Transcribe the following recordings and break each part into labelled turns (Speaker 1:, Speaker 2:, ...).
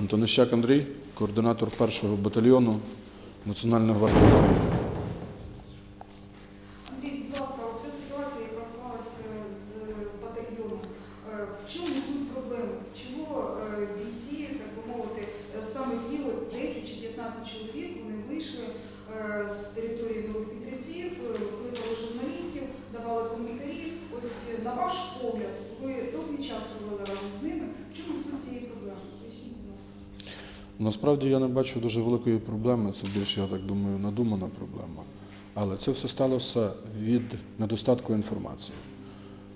Speaker 1: Антонищак Андрій, координатор першого батальйону Національної гвардії
Speaker 2: Андрій, будь ласка, ось ця ситуація, яка склалася з батальйоном. Е, В чому суть проблеми? Чого е, бійці, так би мовити, е, саме ці 10 чи 15 чоловік вони вийшли з території нових Петрівців, викликали журналістів, давали коментарі. Ось на ваш погляд, ви довгий час провели разом з ними. В чому суть цієї проблеми? Поясніть.
Speaker 1: Насправді я не бачу дуже великої проблеми, це більше, я так думаю, надумана проблема. Але це все сталося від недостатку інформації.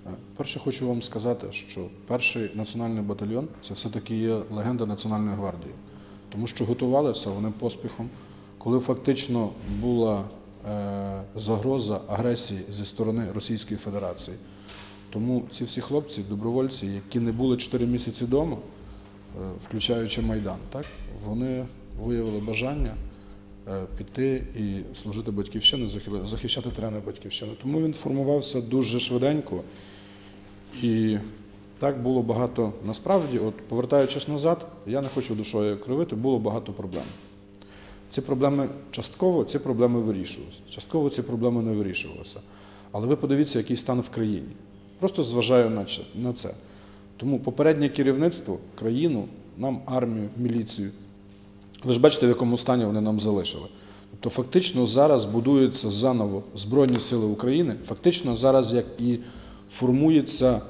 Speaker 1: Е, Перше хочу вам сказати, що перший національний батальйон це все-таки є легенда Національної гвардії, тому що готувалися вони поспіхом, коли фактично була е, загроза агресії зі сторони Російської Федерації. Тому ці всі хлопці, добровольці, які не були 4 місяці вдома, включаючи Майдан, так, вони виявили бажання е, піти і служити батьківщину, захищати терени батьківщини. Тому він формувався дуже швиденько. І так було багато. Насправді, от повертаючись назад, я не хочу душою кривити, було багато проблем. Ці проблеми частково ці проблеми вирішувалися, частково ці проблеми не вирішувалися. Але ви подивіться, який стан в країні. Просто зважаю на це. Тому попереднє керівництво, країну, нам армію, міліцію. Ви ж бачите, в якому стані вони нам залишили. Тобто, фактично зараз будуються заново Збройні Сили України, фактично зараз як і формується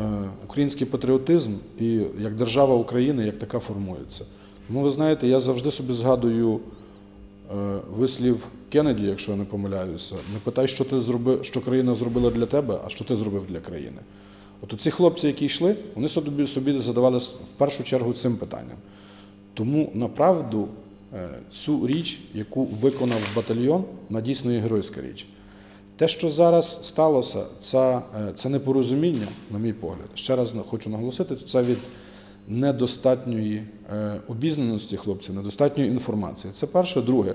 Speaker 1: е, український патріотизм, і як держава України, як така формується. Тому ви знаєте, я завжди собі згадую е, вислів Кеннеді, якщо я не помиляюся, не питай, що ти зробив, що країна зробила для тебе, а що ти зробив для країни. От ці хлопці, які йшли, вони собі, собі задавали в першу чергу цим питанням. Тому направду е, цю річ, яку виконав батальйон, вона дійсно є геройська річ. Те, що зараз сталося, це, це непорозуміння, на мій погляд. Ще раз хочу наголосити, це від недостатньої е, обізнаності хлопців, недостатньої інформації. Це перше. Друге,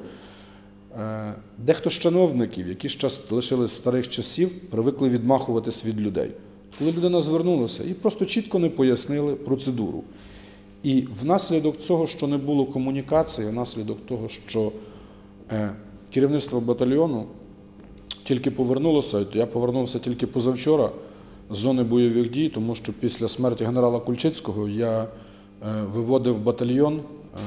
Speaker 1: е, дехто з чиновників, які ще лишили старих часів, привикли відмахуватись від людей. Коли людина звернулася і просто чітко не пояснили процедуру. І внаслідок цього, що не було комунікації, внаслідок того, що е, керівництво батальйону тільки повернулося, я повернувся тільки позавчора з зони бойових дій, тому що після смерті генерала Кульчицького я е, виводив батальйон, е,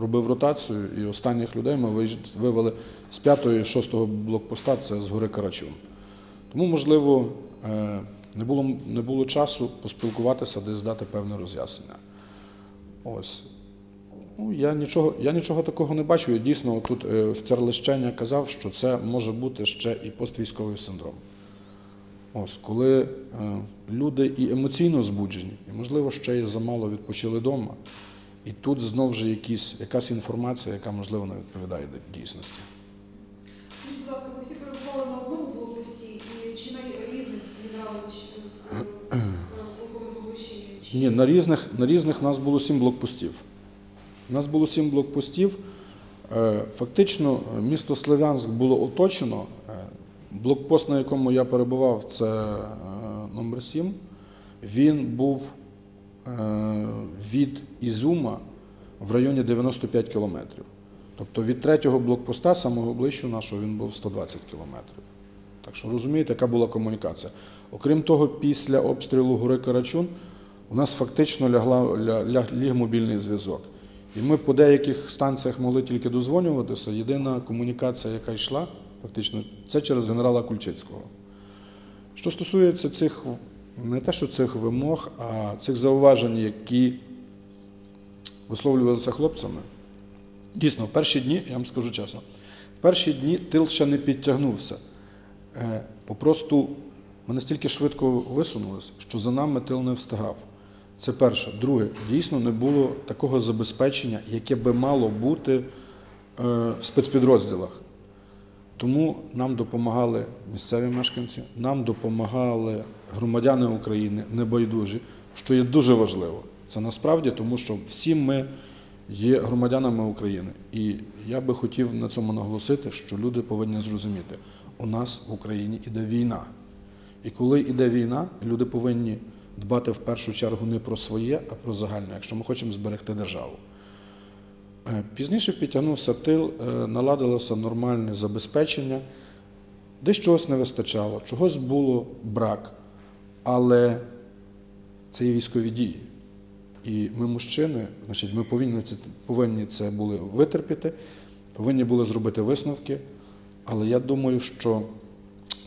Speaker 1: робив ротацію, і останніх людей ми вивели з 5-го і 6-го блокпоста, це з гори Карачун. Тому, можливо, не було, не було часу поспілкуватися, десь дати певне роз'яснення. Ось. Ну, я, нічого, я нічого такого не бачу. І дійсно, тут е, в Церлищення казав, що це може бути ще і поствійськовий синдром. Ось, коли е, люди і емоційно збуджені, і, можливо, ще й замало відпочили вдома. І тут знову ж якісь, якась інформація, яка, можливо, не відповідає дійсності. Ні, на різних, на різних нас було сім блокпостів. У нас було сім блокпостів. Е, Фактично, е, місто Слов'янськ було оточено. Е, Блокпост, на якому я перебував, це номер 7. Він був від Ізюма в районі 95 кілометрів. Тобто від третього блокпоста, самого ближчого нашого, він був 120 кілометрів. Так що розумієте, яка була комунікація. Окрім того, після обстрілу гори Карачун у нас фактично лягла, ля, ліг мобільний зв'язок. І ми по деяких станціях могли тільки дозвонюватися. Єдина комунікація, яка йшла, фактично, це через генерала Кульчицького. Що стосується цих, не те, що цих вимог, а цих зауважень, які висловлювалися хлопцями, дійсно, в перші дні, я вам скажу чесно, в перші дні тил ще не підтягнувся. Е, Попросту ми настільки швидко висунулися, що за нами тил не встигав. Це перше. Друге, дійсно не було такого забезпечення, яке би мало бути е, в спецпідрозділах. Тому нам допомагали місцеві мешканці, нам допомагали громадяни України, небайдужі, що є дуже важливо. Це насправді, тому що всі ми є громадянами України. І я би хотів на цьому наголосити, що люди повинні зрозуміти, у нас в Україні іде війна. І коли йде війна, люди повинні дбати в першу чергу не про своє, а про загальне, якщо ми хочемо зберегти державу. Е, Пізніше підтягнувся тил, е, наладилося нормальне забезпечення, десь чогось не вистачало, чогось було брак, але це є військові дії. І ми, мужчини, значить, ми повинні це, повинні це були витерпіти, повинні були зробити висновки. Але я думаю, що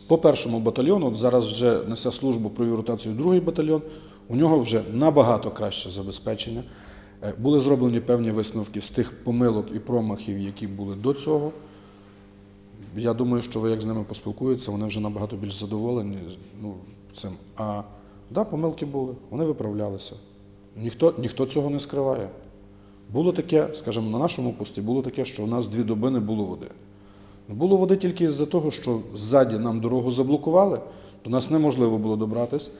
Speaker 1: по першому батальйону, зараз вже несе службу про ротацію другий батальйон, у нього вже набагато краще забезпечення. Е, Були зроблені певні висновки з тих помилок і промахів, які були до цього. Я думаю, що ви як з ними поспілкуєтеся, вони вже набагато більш задоволені ну, цим. А да, помилки були, вони виправлялися. Ніхто, ніхто цього не скриває. Було таке, скажімо, на нашому пості було таке, що у нас дві доби не було води. Було води тільки з-за того, що ззаді нам дорогу заблокували, до нас неможливо було добратись.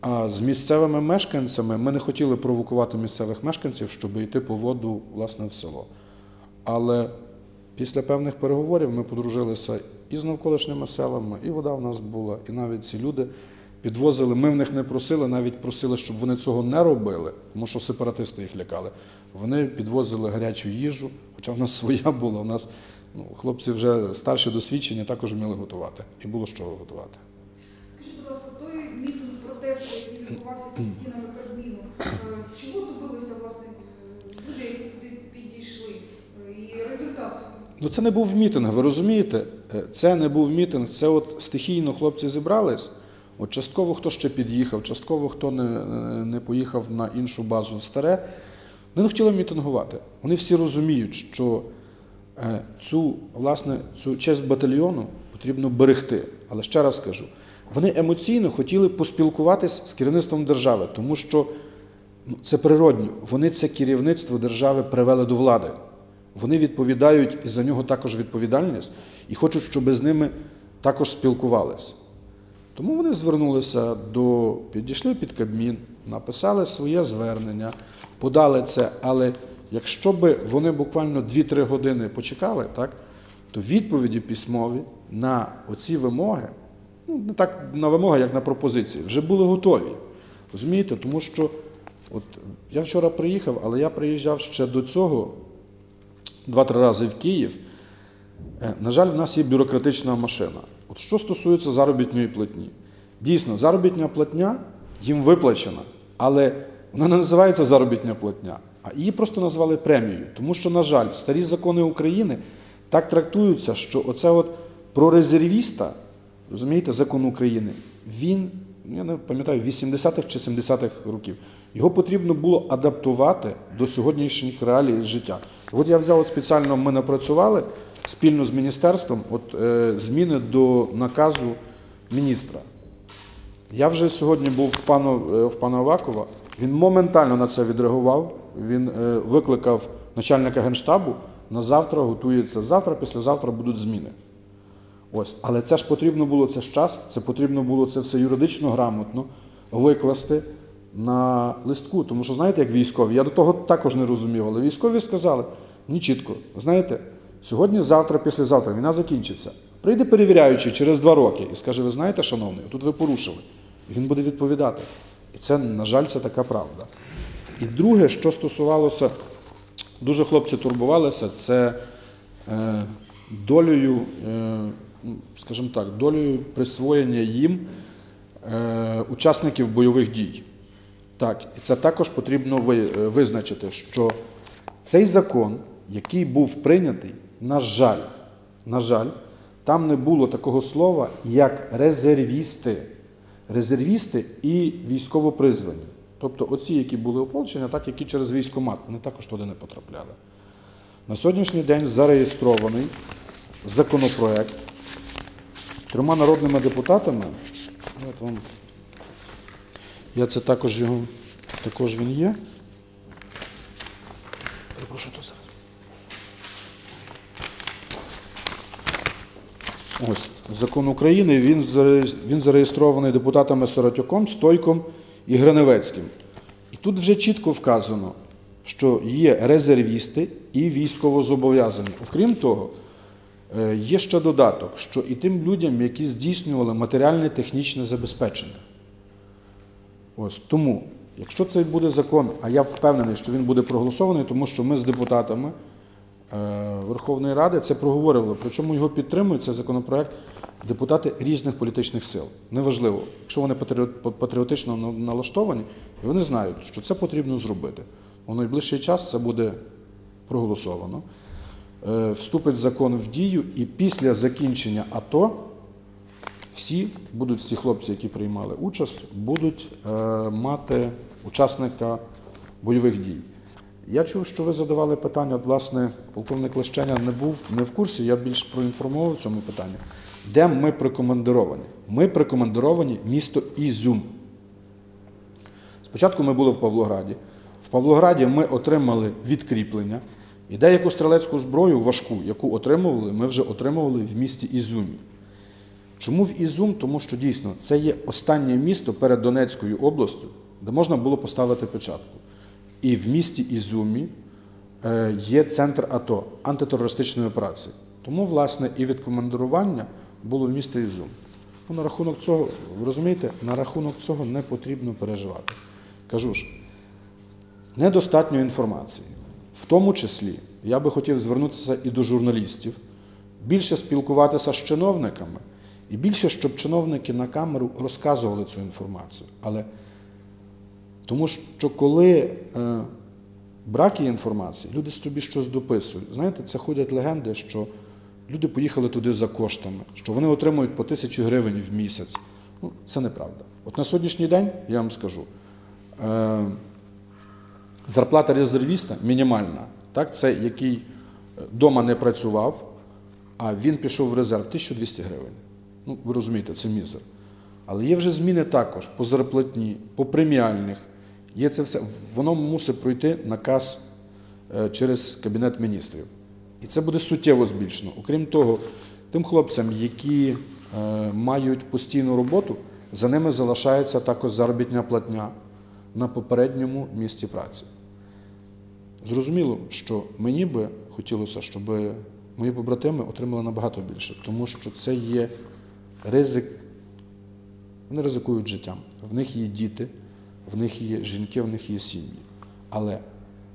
Speaker 1: А з місцевими мешканцями ми не хотіли провокувати місцевих мешканців, щоб йти по воду власне в село. Але після певних переговорів ми подружилися і з навколишніми селами, і вода в нас була, і навіть ці люди підвозили. Ми в них не просили, навіть просили, щоб вони цього не робили, тому що сепаратисти їх лякали. Вони підвозили гарячу їжу, хоча в нас своя була. У нас ну, хлопці вже старші досвідчені, також вміли готувати. І було що готувати.
Speaker 2: Скажіть, будь ласка, той мітинг протесту, який відбувався під стінами Кабміну, е, чого добилися власне люди, які туди підійшли, Е, і результат?
Speaker 1: Ну це не був мітинг, ви розумієте? Е, Це не був мітинг, це от стихійно хлопці зібрались. От частково хто ще під'їхав, частково хто не, не поїхав на іншу базу в старе. Вони не хотіли мітингувати. Вони всі розуміють, що цю, власне, цю честь батальйону потрібно берегти. Але ще раз кажу, вони емоційно хотіли поспілкуватись з керівництвом держави, тому що ну, це природньо. Вони це керівництво держави привели до влади. Вони відповідають і за нього також відповідальність, і хочуть, щоб з ними також спілкувалися. Тому вони звернулися до, підійшли під Кабмін, написали своє звернення, подали це. Але якщо б вони буквально 2-3 години почекали, так, то відповіді письмові на оці вимоги, ну не так на вимоги, як на пропозиції, вже були готові. Розумієте? Тому що от я вчора приїхав, але я приїжджав ще до цього два-три рази в Київ. Е, На жаль, в нас є бюрократична машина. От що стосується заробітної платні, дійсно, заробітня платня їм виплачена, але вона не називається заробітня платня, а її просто назвали премією. Тому що, на жаль, старі закони України так трактуються, що оце от про резервіста, розумієте, закон України, він, ну, я не пам'ятаю, 80-х чи 70-х років. Його потрібно було адаптувати до сьогоднішніх реалій життя. От я взяв от спеціально, ми напрацювали спільно з міністерством от, е, зміни до наказу міністра. Я вже сьогодні був в пана, е, в пана Авакова, він моментально на це відреагував. Він е, викликав начальника генштабу. На завтра готується завтра, післязавтра будуть зміни. Ось, але це ж потрібно було це ж час, це потрібно було це все юридично грамотно викласти на листку. Тому що, знаєте, як військові, я до того також не розумів, але військові сказали ні чітко. Знаєте, сьогодні, завтра, післязавтра війна закінчиться. Прийде перевіряючий через два роки і скаже: ви знаєте, шановний, тут ви порушили. І він буде відповідати. І це, на жаль, це така правда. І друге, що стосувалося, дуже хлопці турбувалися, це е, долею, е, ну, скажімо так, долею присвоєння їм е, учасників бойових дій. Так, і це також потрібно е, визначити, що цей закон, який був прийнятий, на жаль, на жаль, там не було такого слова, як резервісти. Резервісти і військовопризвані. Тобто оці, які були ополчення, так які через військомат, вони також туди не потрапляли. На сьогоднішній день зареєстрований законопроект трьома народними депутатами. От вам. Я це також його, також він є. Перепрошую, то зараз. Ось закон України. Він він зареєстрований депутатами Сиротюком, Стойком і Гриневецьким. І тут вже чітко вказано, що є резервісти і військовозобов'язані. Окрім того, е, є ще додаток, що і тим людям, які здійснювали матеріальне технічне забезпечення. Ось тому, якщо цей буде закон, а я впевнений, що він буде проголосований, тому що ми з депутатами Верховної Ради це проговорювали. Причому його підтримують цей законопроект депутати різних політичних сил. Неважливо, якщо вони патріотично налаштовані, і вони знають, що це потрібно зробити. У найближчий час це буде проголосовано. Е, Вступить закон в дію, і після закінчення АТО всі будуть всі хлопці, які приймали участь, будуть е, мати учасника бойових дій. Я чув, що ви задавали питання, от, власне, полковник Лещеня не був не в курсі, я більш проінформував в цьому питанні. Де ми прикомандировані? Ми прикомандировані місто Ізюм. Спочатку ми були в Павлограді. В Павлограді ми отримали відкріплення, і деяку стрілецьку зброю важку, яку отримували, ми вже отримували в місті Ізюмі. Чому в Ізюм? Тому що дійсно це є останнє місто перед Донецькою областю, де можна було поставити печатку. І в місті Ізюмі е, є центр АТО антитерористичної операції. Тому, власне, і відкомандирування було в місті Ізюм. Ну, на рахунок цього, розумієте, на рахунок цього не потрібно переживати. Кажу ж, недостатньо інформації. В тому числі я би хотів звернутися і до журналістів, більше спілкуватися з чиновниками, і більше, щоб чиновники на камеру розказували цю інформацію. Але тому що коли е, брак є інформації, люди собі щось дописують. Знаєте, це ходять легенди, що люди поїхали туди за коштами, що вони отримують по тисячі гривень в місяць. Ну, це неправда. От на сьогоднішній день я вам скажу. Е, Зарплата резервіста мінімальна. Так, це який вдома не працював, а він пішов в резерв 1200 гривень. Ну, ви розумієте, це мізер. Але є вже зміни також по зарплатні, по преміальних. Є це все. Воно мусить пройти наказ е, через Кабінет міністрів. І це буде суттєво збільшено. Окрім того, тим хлопцям, які е, мають постійну роботу, за ними залишається також заробітня платня на попередньому місці праці. Зрозуміло, що мені би хотілося, щоб мої побратими отримали набагато більше, тому що це є ризик. Вони ризикують життям. В них є діти, в них є жінки, в них є сім'ї. Але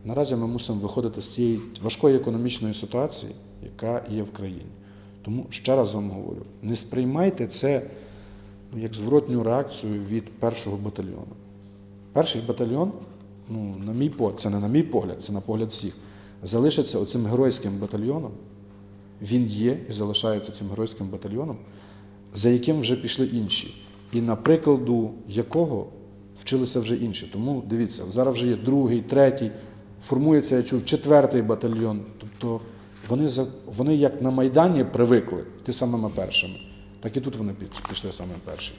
Speaker 1: наразі ми мусимо виходити з цієї важкої економічної ситуації, яка є в країні. Тому ще раз вам говорю: не сприймайте це ну, як зворотню реакцію від першого батальйону. Перший батальйон, ну, на мій погляд, це не на мій погляд, це на погляд всіх, залишиться оцим геройським батальйоном. Він є і залишається цим геройським батальйоном, за яким вже пішли інші. І на прикладу якого вчилися вже інші. Тому дивіться, зараз вже є другий, третій, формується, я чув, четвертий батальйон. Тобто вони, вони як на Майдані привикли ти самими першими, так і тут вони пішли самими перші.